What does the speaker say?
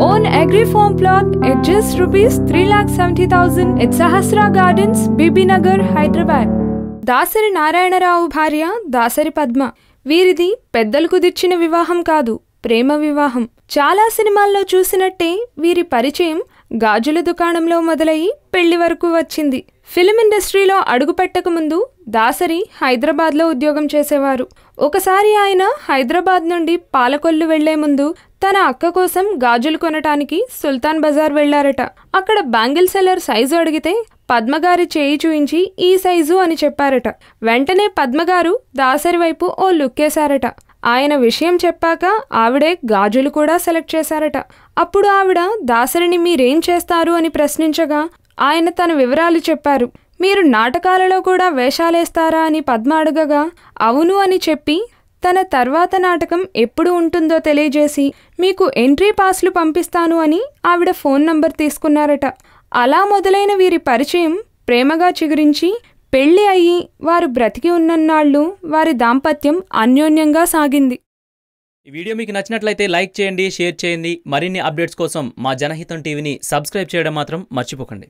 own agri farm plot at just rupees 3,70,000 at Sahasra Gardens, gardens Bibinagar Hyderabad. Dasari Narayana Rao భార్య దాసరి పద్మ వీరిది పెద్దలు కుదిర్చిన వివాహం కాదు ప్రేమ వివాహం చాలా సినిమాల్లో చూసినట్టే వీరి పరిచయం గాజుల దుకాణంలో మొదలయ్యి పెళ్ళి వరకు వచ్చింది. ఫిలిం ఇండస్ట్రీలో అడుగుపెట్టక ముందు దాసరి హైదరాబాద్లో ఉద్యోగం చేసేవారు. ఒకసారి ఆయన హైదరాబాద్ నుండి పాలకొల్లు వెళ్ళే ముందు తన అక్క కోసం గాజులు కొనటానికి సుల్తాన్ బజార్ వెళ్ళారట. అక్కడ బ్యాంగిల్ సెల్లర్ సైజు అడిగితే పద్మగారి చేయి చూయించి ఈ సైజు అని చెప్పారట. వెంటనే పద్మగారు దాసరి వైపు ఓ లుక్కేశారట. ఆయన విషయం చెప్పాక ఆవిడే గాజులు కూడా సెలెక్ట్ చేశారట. అప్పుడు ఆవిడ దాసరిని మీరేం చేస్తారు? అని ప్రశ్నించగా ఆయన తన వివరాలు చెప్పారు. మీరు నాటకాలలో కూడా వేషాలేస్తారా? అని పద్మ అడగగా అవును అని చెప్పి తన తర్వాత నాటకం ఎప్పుడు ఉంటుందో తెలియజేసి మీకు ఎంట్రీ పాస్లు పంపిస్తాను అని ఆవిడ ఫోన్ నంబర్ తీసుకున్నారట. అలా మొదలైన వీరి పరిచయం ప్రేమగా చిగురించి పెళ్ళి అయ్యి వారు బ్రతికి ఉన్నన్నాళ్ళు వారి దాంపత్యం అన్యోన్యంగా సాగింది. ఈ వీడియో మీకు నచ్చినట్లయితే లైక్ చేయండి షేర్ చేయండి. మరిన్ని అప్డేట్స్ కోసం మా జనహితం టీవీని సబ్స్క్రైబ్ చేయడం మాత్రం మర్చిపోకండి.